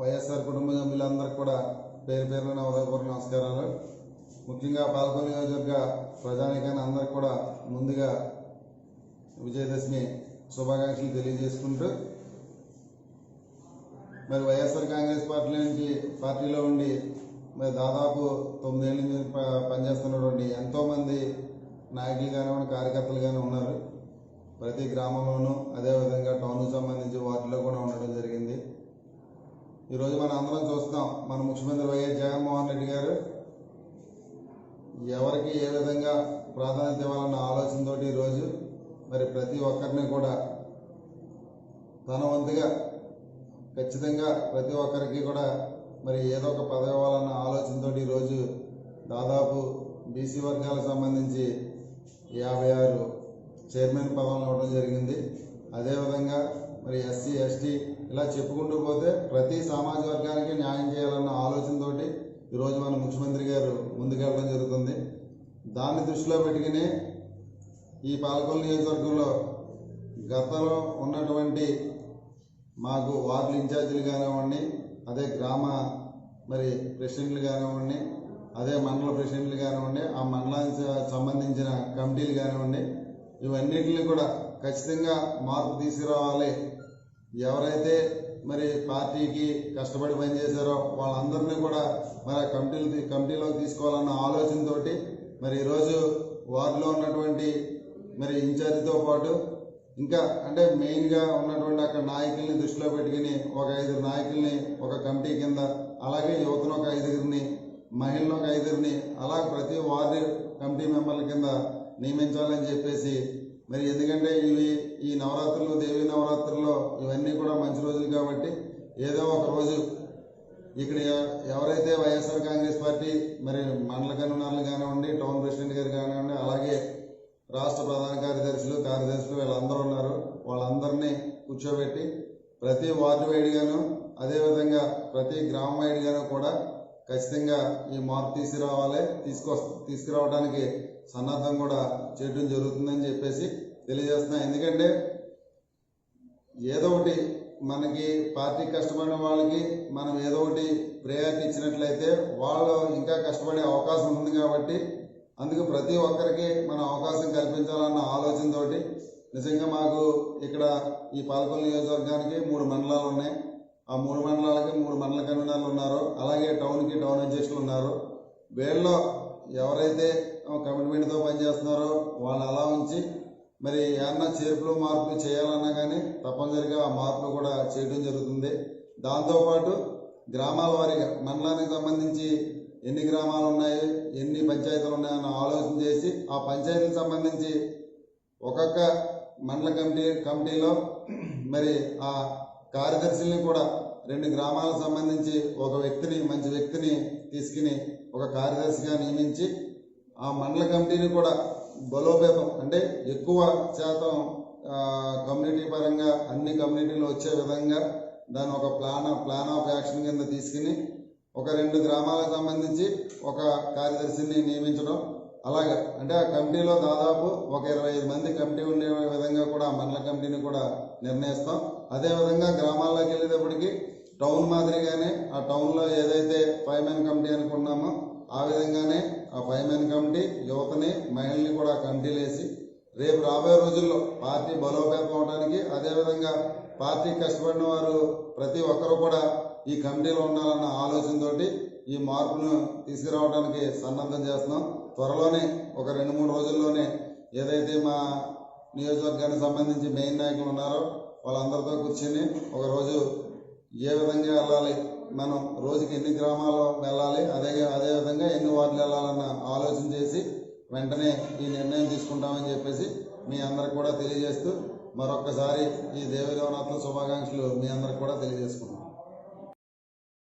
వైఎస్ఆర్ కుటుంబ సభ్యులందరికీ కూడా పేరు పేరున ఉదయపూర్వ నమస్కారాలు. ముఖ్యంగా పాలకొల్లు నియోజకవర్గ ప్రజానికాన్ని అందరికి కూడా ముందుగా విజయదశమి శుభాకాంక్షలు తెలియజేసుకుంటూ మరి వైఎస్ఆర్ కాంగ్రెస్ పార్టీ నుంచి పార్టీలో ఉండి మరి దాదాపు తొమ్మిదేళ్ళ నుంచి పనిచేస్తున్నటువంటి ఎంతోమంది నాయకులు కానివ్వండి కార్యకర్తలు కానీ ఉన్నారు. ప్రతి గ్రామంలోనూ అదేవిధంగా టౌన్కు సంబంధించి వాటిలో కూడా ఉండడం జరిగింది. ఈరోజు మనం అందరం చూస్తున్నాం మన ముఖ్యమంత్రి వైఎస్ జగన్మోహన్ రెడ్డి గారు. ఎవరికి ఏ విధంగా ప్రాధాన్యత ఇవ్వాలన్న ఆలోచనతో ఈరోజు మరి ప్రతి ఒక్కరిని కూడా తన వంతుగా ఖచ్చితంగా ప్రతి ఒక్కరికి కూడా మరి ఏదో ఒక పదవి ఇవ్వాలన్న ఆలోచనతో ఈరోజు దాదాపు బీసీ వర్గాలకు సంబంధించి యాభై ఆరు చైర్మన్ పదవులు ఇవ్వడం జరిగింది. అదేవిధంగా మరి ఎస్సీ ఎస్టీ ఇలా చెప్పుకుంటూ పోతే ప్రతి సామాజిక వర్గానికి న్యాయం చేయాలన్న ఆలోచనతోటి ఈరోజు మన ముఖ్యమంత్రి గారు ముందుకెళ్ళడం జరుగుతుంది. దాన్ని దృష్టిలో పెట్టుకుని ఈ పాలకొల్లు నియోజకవర్గంలో గతంలో ఉన్నటువంటి మాకు వార్డు ఇన్ఛార్జీలు కానివ్వండి అదే గ్రామ మరి ప్రెసిడెంట్లు కానివ్వండి అదే మండల ప్రెసిడెంట్లు కానివ్వండి ఆ మండలానికి సంబంధించిన కమిటీలు కానివ్వండి ఇవన్నిటిని కూడా ఖచ్చితంగా మార్పు తీసుకురావాలి ఎవరైతే మరి పార్టీకి కష్టపడి పనిచేశారో వాళ్ళందరినీ కూడా మరి ఆ కమిటీలు కమిటీలోకి తీసుకోవాలన్న ఆలోచనతోటి మరి ఈరోజు వార్డులో ఉన్నటువంటి మరి ఇన్ఛార్జితో పాటు ఇంకా అంటే మెయిన్గా ఉన్నటువంటి అక్కడ నాయకుల్ని దృష్టిలో పెట్టుకుని ఒక ఐదుగురు నాయకుల్ని ఒక కమిటీ కింద అలాగే యువతను ఒక ఐదుగురిని మహిళను ఒక ఐదుగురిని అలా ప్రతి వార్డు కమిటీ మెంబర్ల కింద నియమించాలని చెప్పేసి మరి ఎందుకంటే ఇవి ఈ నవరాత్రులు దేవీ నవరాత్రుల్లో ఇవన్నీ కూడా మంచి రోజులు కాబట్టి ఏదో ఒక రోజు ఇక్కడ ఎవరైతే వైఎస్ఆర్ కాంగ్రెస్ పార్టీ మరి మండల కన్వీనర్లు కానివ్వండి టౌన్ ప్రెసిడెంట్ గారు కానివ్వండి అలాగే రాష్ట్ర ప్రధాన కార్యదర్శులు కార్యదర్శులు వీళ్ళందరూ ఉన్నారు. వాళ్ళందరినీ కూర్చోబెట్టి ప్రతి వార్డు వైడ్గాను అదేవిధంగా ప్రతి గ్రామ వైడ్గాను కూడా ఖచ్చితంగా ఈ మార్పు తీసుకురావాలి. తీసుకొ తీసుకురావడానికి సన్నద్ధం కూడా చేయడం జరుగుతుందని చెప్పేసి తెలియజేస్తున్నా. ఎందుకంటే ఏదో ఒకటి మనకి పార్టీ కష్టపడిన వాళ్ళకి మనం ఏదో ఒకటి ప్రయారిటీ ఇచ్చినట్లయితే వాళ్ళు ఇంకా కష్టపడే అవకాశం ఉంది కాబట్టి అందుకు ప్రతి ఒక్కరికి మనం అవకాశం కల్పించాలన్న ఆలోచనతోటి నిజంగా మాకు ఇక్కడ ఈ పాలకొల్లు నియోజకవర్గానికి మూడు మండలాలు ఉన్నాయి. ఆ మూడు మండలాలకి మూడు మండల కన్వీనర్లు ఉన్నారు అలాగే టౌన్కి టౌన్ అధ్యక్షులు ఉన్నారు. వీళ్ళలో ఎవరైతే కమిట్మెంట్తో పనిచేస్తున్నారో వాళ్ళని అలా ఉంచి మరి ఏమన్నా చేర్పులు మార్పులు చేయాలన్నా కానీ తప్పనిసరిగా ఆ మార్పులు కూడా చేయడం జరుగుతుంది. దాంతోపాటు గ్రామాల వారీగా మండలానికి సంబంధించి ఎన్ని గ్రామాలు ఉన్నాయి ఎన్ని పంచాయతీలు ఉన్నాయన్న ఆలోచన చేసి ఆ పంచాయతీలకు సంబంధించి ఒక్కొక్క మండల కమిటీ కమిటీలో మరి ఆ కార్యదర్శుల్ని కూడా రెండు గ్రామాలకు సంబంధించి ఒక వ్యక్తిని మంచి వ్యక్తిని తీసుకుని ఒక కార్యదర్శిగా నియమించి ఆ మండల కమిటీని కూడా బలోపేతం అంటే ఎక్కువ శాతం కమ్యూనిటీ పరంగా అన్ని కమ్యూనిటీలు వచ్చే విధంగా దాన్ని ఒక ప్లాన్ ప్లాన్ ఆఫ్ యాక్షన్ కింద తీసుకుని ఒక రెండు గ్రామాలకు సంబంధించి ఒక కార్యదర్శిని నియమించడం అలాగే అంటే ఆ కమిటీలో దాదాపు ఒక ఇరవై ఐదు మంది కమిటీ ఉండే విధంగా కూడా ఆ మండల కమిటీని కూడా నిర్ణయిస్తాం. అదేవిధంగా గ్రామాల్లోకి వెళ్ళేటప్పటికి టౌన్ మాదిరిగానే ఆ టౌన్లో ఏదైతే ఫైవ్ మ్యాన్ కమిటీ అనుకున్నామో ఆ విధంగానే ఆ ఫైవ్ మ్యాన్ కమిటీ యువతని మహిళల్ని కూడా కమిటీలు వేసి రేపు రాబోయే రోజుల్లో పార్టీ బలోపేతం అవడానికి అదేవిధంగా పార్టీ కష్టపడిన వారు ప్రతి ఒక్కరు కూడా ఈ కమిటీలో ఉండాలన్న ఆలోచనతోటి ఈ మార్పును తీసుకురావడానికి సన్నద్ధం చేస్తున్నాం. త్వరలోనే ఒక రెండు మూడు రోజుల్లోనే ఏదైతే మా నియోజకవర్గానికి సంబంధించి మెయిన్ నాయకులు ఉన్నారో వాళ్ళందరితో కూర్చొని ఒకరోజు ఏ విధంగా వెళ్ళాలి మనం రోజుకి ఎన్ని గ్రామాల్లో వెళ్ళాలి అదే అదే విధంగా ఎన్ని వార్డులు వెళ్ళాలన్న ఆలోచన చేసి వెంటనే ఈ నిర్ణయం తీసుకుంటామని చెప్పేసి మీ అందరికి కూడా తెలియజేస్తూ మరొక్కసారి ఈ దేవి శుభాకాంక్షలు మీ అందరికి కూడా తెలియజేసుకున్నాం